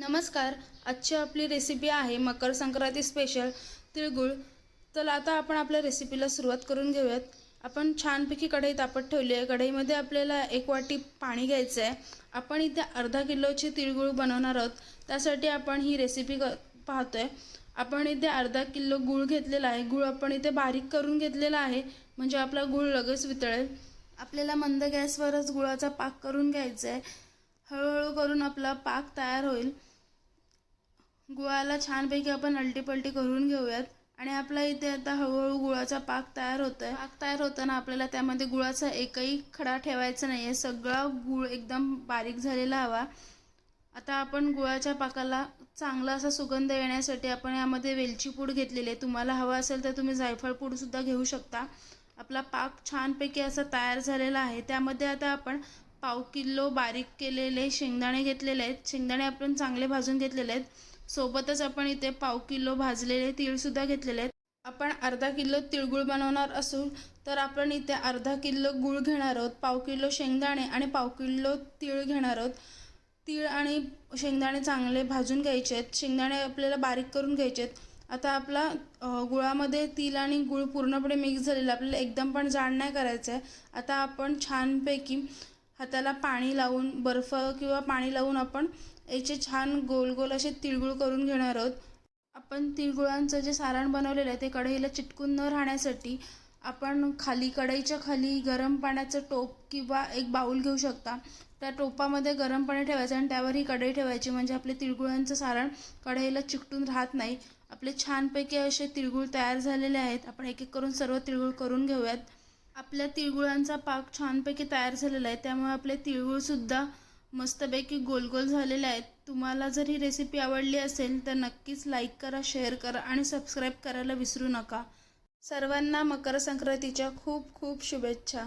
नमस्कार आजची आपली रेसिपी आहे मकर संक्रांती स्पेशल तिळगुळ. तर आता आपण आपल्या रेसिपीला सुरुवात करून घेऊयात. आपण छानपैकी कढई तापत ठेवली आहे. कढईमध्ये आपल्याला एक वाटी पाणी घ्यायचं आहे आपण इथे अर्धा किलोची तिळगुळ बनवणार आहोत. त्यासाठी आपण ही रेसिपी क पाहतो आहे आपण इथे अर्धा किलो गूळ घेतलेला आहे. गूळ आपण इथे बारीक करून घेतलेला आहे. म्हणजे आपला गूळ लगेच वितळेल. आपल्याला मंद गॅसवरच गुळाचा पाक करून घ्यायचा आहे हळूहळू करून आपला पाक तयार होईल. गुळाला छानपैकी आपण अलटीपलटी करून घेऊयात. आणि आपला इथे आता हळूहळू गुळाचा पाक तयार होतो आहे पाक तयार होताना आपल्याला त्यामध्ये गुळाचा एकही खडा ठेवायचा नाही आहे सगळा गुळ एकदम बारीक झालेला हवा. आता आपण गुळाच्या पाकाला चांगला असा सुगंध येण्यासाठी आपण यामध्ये वेलची पूड घेतलेली आहे. तुम्हाला हवा असेल तर तुम्ही जायफळ पूडसुद्धा घेऊ शकता. आपला पाक छानपैकी असा तयार झालेला आहे. त्यामध्ये आता आपण पाव किलो बारीक केलेले शेंगदाणे घेतलेले आहेत. शेंगदाणे आपण चांगले भाजून घेतलेले आहेत. सोबतच आपण इथे पाव किलो भाजलेले तीळसुद्धा घेतलेले आहेत. आपण अर्धा किलो तिळगुळ बनवणार असू तर आपण इथे अर्धा किलो गूळ घेणार आहोत पाव किलो शेंगदाणे आणि पाव किलो तीळ घेणार आहोत. तीळ आणि शेंगदाणे चांगले भाजून घ्यायचे आहेत. शेंगदाणे आपल्याला बारीक करून घ्यायचे आहेत. आता आपला गुळामध्ये तिल आणि गुळ पूर्णपणे मिक्स झालेला आपल्याला एकदम पण जाड नाही करायचं आहे आता आपण छानपैकी हाताला पाणी लावून बर्फ किंवा पाणी लावून आपण याचे छान गोल गोल असे तिळगुळ करून घेणार आहोत. आपण तिळगुळांचं जे सारण बनवलेलं आहे ते कढईला चिटकून न राहण्यासाठी आपण खाली कढईच्या खाली गरम पाण्याचं टोप किंवा एक बाऊल घेऊ शकता. त्या टोपामध्ये गरम पाणी ठेवायचं आणि त्यावर ही कढई ठेवायची. म्हणजे आपले तिळगुळांचं सारण कढईला चिकटून राहत नाही. आपले छानपैकी असे तिळगुळ तयार झालेले आहेत. आपण एक एक करून सर्व तिळगुळ करून घेऊयात. आपल्या तिळगुळांचा पाक छानपैकी तयार झालेला आहे. त्यामुळे आपले तिळगुळसुद्धा मस्तपैकी गोल गोल झालेले आहेत. तुम्हाला जर ही रेसिपी आवडली असेल तर नक्कीच लाईक करा शेअर करा आणि सबस्क्राईब करायला विसरू नका. सर्वांना मकर संक्रांतीच्या खूप खूप शुभेच्छा.